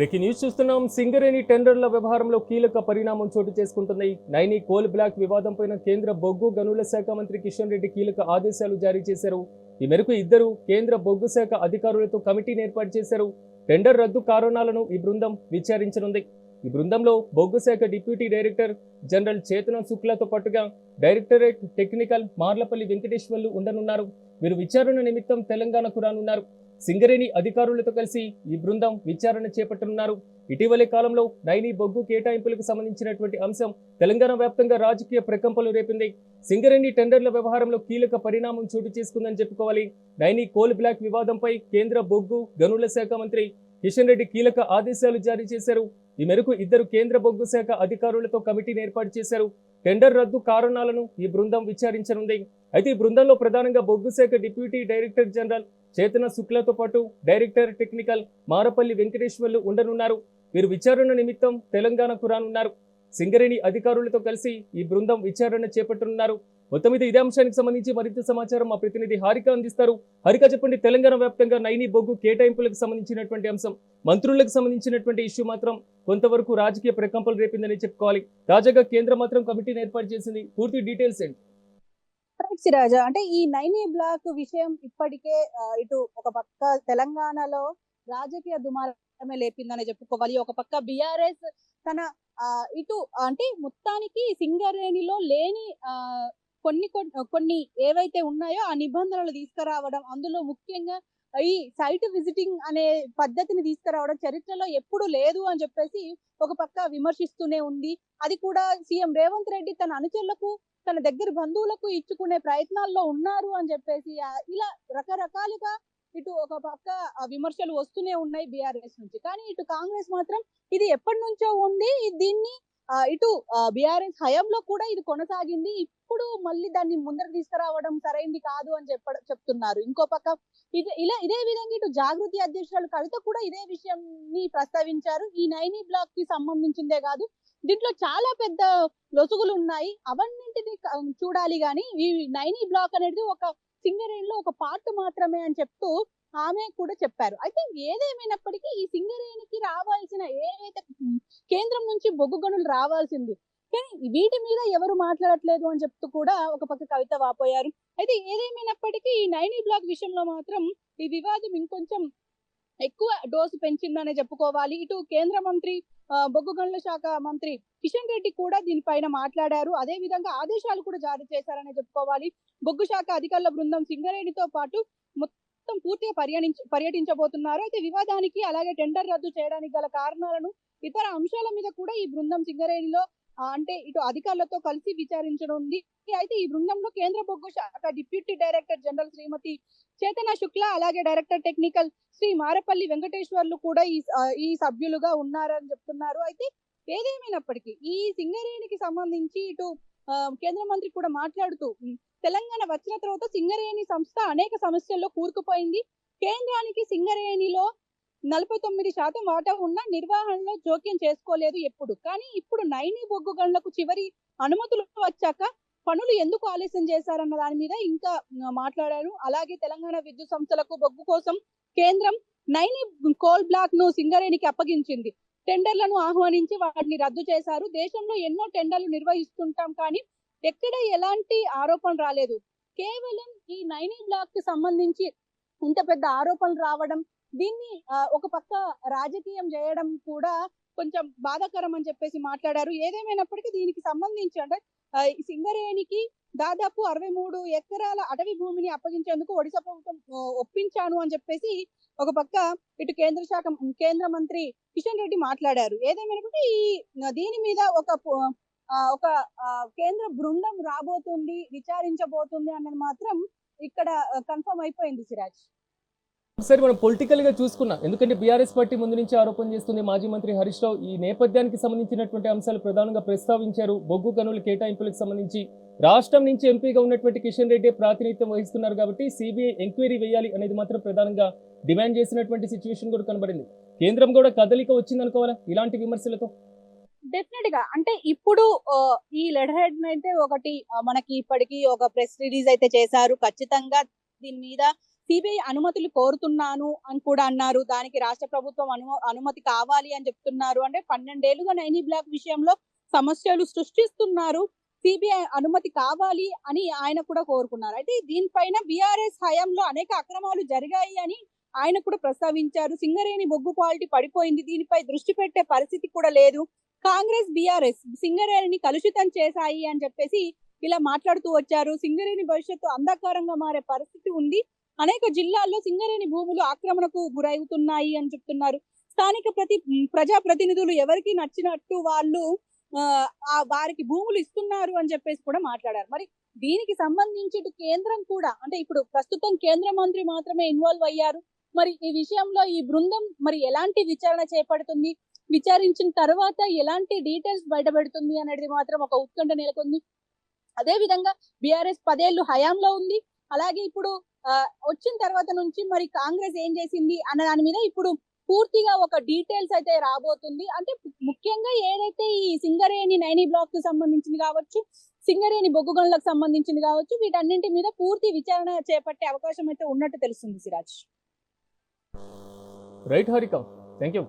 Breaking news చూస్తున్నాం. సింగరేణి టెండర్ల వ్యవహారంలో కీలక పరిణామం చోటు చేసుకుంటున్నాయి నైని కోల్ బ్లాక్ వివాదంపైన కేంద్ర బొగ్గు గనుల శాఖ మంత్రి కిషన్ రెడ్డి కీలక ఆదేశాలు జారీ చేశారు. ఈ మేరకు ఇద్దరు కేంద్ర బొగ్గు శాఖ అధికారులతో కమిటీని ఏర్పాటు చేశారు. టెండర్ రద్దు కారణాలను ఈ బృందం విచారించనుంది. ఈ బృందంలో బొగ్గు శాఖ డిప్యూటీ డైరెక్టర్ జనరల్ చేతన శుక్లతో పాటుగా డైరెక్టరేట్ టెక్నికల్ మార్లపల్లి వెంకటేశ్వర్లు ఉండనున్నారు. వీరు విచారణ నిమిత్తం తెలంగాణకు రానున్నారు. సింగరేణి అధికారులతో కలిసి ఈ బృందం విచారణ చేపట్టనున్నారు. ఇటీవలి కాలంలో నైని బొగ్గు కేటాయింపులకు సంబంధించినటువంటి అంశం తెలంగాణ వ్యాప్తంగా రాజకీయ ప్రకంపనలు రేపింది. సింగరేణి టెండర్ల వ్యవహారంలో కీలక పరిణామం చోటు చేసుకుందని చెప్పుకోవాలి. నైని కోల్ బ్లాక్ వివాదంపై కేంద్ర బొగ్గు గనుల శాఖ మంత్రి కిషన్ రెడ్డి కీలక ఆదేశాలు జారీ చేశారు. ఈ మేరకు ఇద్దరు కేంద్ర బొగ్గు శాఖ అధికారులతో కమిటీని ఏర్పాటు చేశారు. టెండర్ రద్దు కారణాలను ఈ బృందం విచారించనుంది. అయితే ఈ బృందంలో ప్రధానంగా బొగ్గు శాఖ డిప్యూటీ డైరెక్టర్ జనరల్ చేతన శుక్లతో పాటు డైరెక్టర్ టెక్నికల్ మారపల్లి వెంకటేశ్వర్లు ఉండనున్నారు. వీరు విచారణ నిమిత్తం తెలంగాణకు రానున్నారు. సింగరేణి అధికారులతో కలిసి ఈ బృందం విచారణ చేపట్టనున్నారు. మొత్తం మీద ఇదే అంశానికి సంబంధించి మరింత సమాచారం మా ప్రతినిధి హారిక అందిస్తారు. హారిక చెప్పండి తెలంగాణ వ్యాప్తంగా నైని బొగ్గు కేటాయింపులకు సంబంధించినటువంటి అంశం. మంత్రులకు సంబంధించినటువంటి ఇష్యూ మాత్రం కొంతవరకు రాజకీయ ప్రకంపనలు రేపిందని చెప్పుకోవాలి. తాజాగా కేంద్రం మాత్రం కమిటీని ఏర్పాటు చేసింది. పూర్తి డీటెయిల్స్ ఏంటి? సిరాజ అంటే ఈ నైనీ బ్లాక్ విషయం ఇప్పటికే ఇటు ఒక పక్క తెలంగాణలో రాజకీయ దుమారమే లేపిందని చెప్పుకోవాలి. ఒక పక్క బిఆర్ఎస్ తన ఆ, ఇటు అంటే మొత్తానికి సింగరేణిలో లేని ఆ, కొన్ని కొన్ని ఏవైతే ఉన్నాయో ఆ నిబంధనలు తీసుకురావడం అందులో ముఖ్యంగా ఈ సైట్ విజిటింగ్ అనే పద్ధతిని తీసుకురావడం చరిత్రలో ఎప్పుడు లేదు అని చెప్పేసి ఒక పక్క విమర్శిస్తూనే ఉంది. అది కూడా సీఎం రేవంత్ రెడ్డి తన అనుచరులకు తన దగ్గర బంధువులకు ఇచ్చుకునే ప్రయత్నాల్లో ఉన్నారు అని చెప్పేసి ఇలా రకరకాలుగా ఇటు ఒక పక్క విమర్శలు వస్తూనే ఉన్నాయి బీఆర్ఎస్ నుంచి. కానీ ఇటు కాంగ్రెస్ మాత్రం ఇది ఎప్పటి నుంచో ఉంది. దీన్ని ఇటు బీఆర్ఎస్ హయాంలో కూడా ఇది కొనసాగింది. ఇప్పుడు మళ్ళీ దాన్ని ముందర తీసుకురావడం సరైంది కాదు అని చెప్ప చెప్తున్నారు. ఇంకో పక్క ఇది ఇలా ఇదే విధంగా ఇటు జాగృతి అధ్యక్షురాలు కవిత కూడా ఇదే విషయాన్ని ప్రస్తావించారు. ఈ నైనీ బ్లాక్కి సంబంధించిందే కాదు. దీంట్లో చాలా పెద్ద లొసుగులు ఉన్నాయి. అవన్నింటిని చూడాలి గాని ఈ నైనీ బ్లాక్ అనేది ఒక సింగరేణిలో ఒక పార్ట్ మాత్రమే అని చెప్తూ ఆమె కూడా చెప్పారు. అయితే ఏదేమైనప్పటికీ ఈ సింగరేణికి రావాల్సిన ఏదైతే కేంద్రం నుంచి బొగ్గు గనులు రావాల్సింది. కానీ వీటి మీద ఎవరు మాట్లాడట్లేదు అని చెప్తూ కూడా ఒక పక్క కవిత వాపోయారు. అయితే ఏదేమైనప్పటికీ ఈ నైనీ బ్లాక్ విషయంలో మాత్రం ఈ వివాదం ఇంకొంచెం ఎక్కువ డోసు పెంచిందనే చెప్పుకోవాలి. ఇటు కేంద్ర మంత్రి బొగ్గు గనుల శాఖ మంత్రి కిషన్ రెడ్డి కూడా దీనిపైన మాట్లాడారు. అదే విధంగా ఆదేశాలు కూడా జారీ చేశారనే చెప్పుకోవాలి. బొగ్గు శాఖ అధికారుల బృందం సింగరేణితో పాటు మొత్తం పూర్తిగా పర్యటించ పర్యటించబోతున్నారు. అయితే వివాదానికి అలాగే టెండర్ రద్దు చేయడానికి గల కారణాలను ఇతర అంశాల మీద కూడా ఈ బృందం సింగరేణిలో అంటే ఇటు అధికారులతో కలిసి విచారించనుంది. అయితే ఈ బృందంలో కేంద్ర బొగ్గు శాఖ డిప్యూటీ డైరెక్టర్ జనరల్ శ్రీమతి చేతన శుక్ల అలాగే డైరెక్టర్ టెక్నికల్ శ్రీ మారపల్లి వెంకటేశ్వర్లు కూడా ఈ ఈ సభ్యులుగా ఉన్నారని చెప్తున్నారు. అయితే ఏదేమైనప్పటికీ ఈ సింగరేణికి సంబంధించి ఇటు కేంద్ర మంత్రి కూడా మాట్లాడుతూ తెలంగాణ వచ్చిన తర్వాత సింగరేణి సంస్థ అనేక సమస్యల్లో కూరుకుపోయింది. కేంద్రానికి సింగరేణిలో నలభై తొమ్మిది శాతం వాటా ఉన్న నిర్వహణలో జోక్యం చేసుకోలేదు ఎప్పుడు. కానీ ఇప్పుడు నైని బొగ్గు గనులకు చివరి అనుమతులు వచ్చాక పనులు ఎందుకు ఆలస్యం చేశారన్న దాని మీద ఇంకా మాట్లాడారు. అలాగే తెలంగాణ విద్యుత్ సంస్థలకు బొగ్గు కోసం కేంద్రం నైని కోల్ బ్లాక్ను సింగరేణికి అప్పగించింది. టెండర్లను ఆహ్వానించి వాటిని రద్దు చేశారు. దేశంలో ఎన్నో టెండర్లు నిర్వహిస్తుంటాం కానీ ఎక్కడ ఎలాంటి ఆరోపణ రాలేదు. కేవలం ఈ నైనీ బ్లాక్కి సంబంధించి ఇంత పెద్ద ఆరోపణలు రావడం దీన్ని ఒక పక్క రాజకీయం చేయడం కూడా కొంచెం బాధాకరం అని చెప్పేసి మాట్లాడారు. ఏదేమైనప్పటికీ దీనికి సంబంధించి అంటే సింగరేణికి దాదాపు అరవై మూడు ఎకరాల అటవీ భూమిని అప్పగించేందుకు ఒడిశా ప్రభుత్వం ఒప్పించాను అని చెప్పేసి ఒక పక్క ఇటు కేంద్ర శాఖ కేంద్ర మంత్రి కిషన్ రెడ్డి మాట్లాడారు. ఏదేమైనప్పటికీ ఈ దీని మీద ఒక ఒక కేంద్ర బృందం రాబోతుంది విచారించబోతుంది అన్నది మాత్రం ఇక్కడ కన్ఫర్మ్ అయిపోయింది సిరాజ్. ఒకసారి మనం పొలిటికల్గా చూసుకున్నాం. ఎందుకంటే బీఆర్ఎస్ పార్టీ ముందు నుంచి ఆరోపణ చేస్తుంది మాజీ మంత్రి హరీష్ రావు. ఈ నేపథ్యానికి సంబంధించినటువంటి అంశాలు ప్రధానంగా ప్రస్తావించారు. బొగ్గు గనుల కేటాయింపులకు సంబంధించి రాష్ట్రం నుంచి ఎంపీగా ఉన్నటువంటి కిషన్ రెడ్డి ప్రాతినిధ్యం వహిస్తున్నారు కాబట్టి సిబిఐ ఎంక్వైరీ వేయాలి అనేది మాత్రం ప్రధానంగా డిమాండ్ చేసినటువంటి సిచ్యువేషన్ కూడా కనబడింది. కేంద్రం కూడా కదలిక వచ్చింది అనుకోవాలా ఇలాంటి విమర్శలతో? డెఫినెట్గా. అంటే ఇప్పుడు ఈ లెటర్ హెడ్ అయితే ఒకటి మనకి ఇప్పటికి ఒక ప్రెస్ రిలీజ్ అయితే చేశారు. ఖచ్చితంగా దీని మీద సిబిఐ అనుమతులు కోరుతున్నాను అని కూడా అన్నారు. దానికి రాష్ట్ర ప్రభుత్వం అను అనుమతి కావాలి అని చెప్తున్నారు. అంటే పన్నెండేళ్ళుగా నైనీ బ్లాక్ విషయంలో సమస్యలు సృష్టిస్తున్నారు. సిబిఐ అనుమతి కావాలి అని ఆయన కూడా కోరుకున్నారు. అయితే దీనిపైన బీఆర్ఎస్ హయాంలో అనేక అక్రమాలు జరిగాయి అని ఆయన కూడా ప్రస్తావించారు. సింగరేణి బొగ్గు క్వాలిటీ పడిపోయింది. దీనిపై దృష్టి పెట్టే పరిస్థితి కూడా లేదు. కాంగ్రెస్ బీఆర్ఎస్ సింగరేణిని కలుషితం చేశాయి అని చెప్పేసి ఇలా మాట్లాడుతూ వచ్చారు. సింగరేణి భవిష్యత్తు అంధకారంగా మారే పరిస్థితి ఉంది. అనేక జిల్లాల్లో సింగరేణి భూములు ఆక్రమణకు గురవుతున్నాయి అని చెప్తున్నారు. స్థానిక ప్రతి ప్రజా ప్రతినిధులు ఎవరికి నచ్చినట్టు వాళ్ళు ఆ, వారికి భూములు ఇస్తున్నారు అని చెప్పేసి కూడా మాట్లాడారు. మరి దీనికి సంబంధించి కేంద్రం కూడా అంటే ఇప్పుడు ప్రస్తుతం కేంద్ర మంత్రి మాత్రమే ఇన్వాల్వ్ అయ్యారు. మరి ఈ విషయంలో ఈ బృందం మరి ఎలాంటి విచారణ చేపడుతుంది? విచారించిన తర్వాత ఎలాంటి డీటెయిల్స్ బయటపెడుతుంది అనేది మాత్రం ఒక ఉత్కంఠ నెలకొంది. అదే విధంగా బీఆర్ఎస్ పదేళ్ళు హయాంలో ఉంది. అలాగే ఇప్పుడు వచ్చిన తర్వాత నుంచి మరి కాంగ్రెస్ ఏం చేసింది అన్న దాని మీద ఇప్పుడు పూర్తిగా ఒక డీటెయిల్స్ అయితే రాబోతుంది. అంటే ముఖ్యంగా ఏదైతే ఈ సింగరేణి నైని బ్లాక్కి సంబంధించింది కావచ్చు సింగరేణి బొగ్గు గనులకు సంబంధించింది కావచ్చు వీటన్నింటి మీద పూర్తి విచారణ చేపట్టే అవకాశం అయితే ఉన్నట్టు తెలుస్తుంది Siraj. Right Harika. Thank you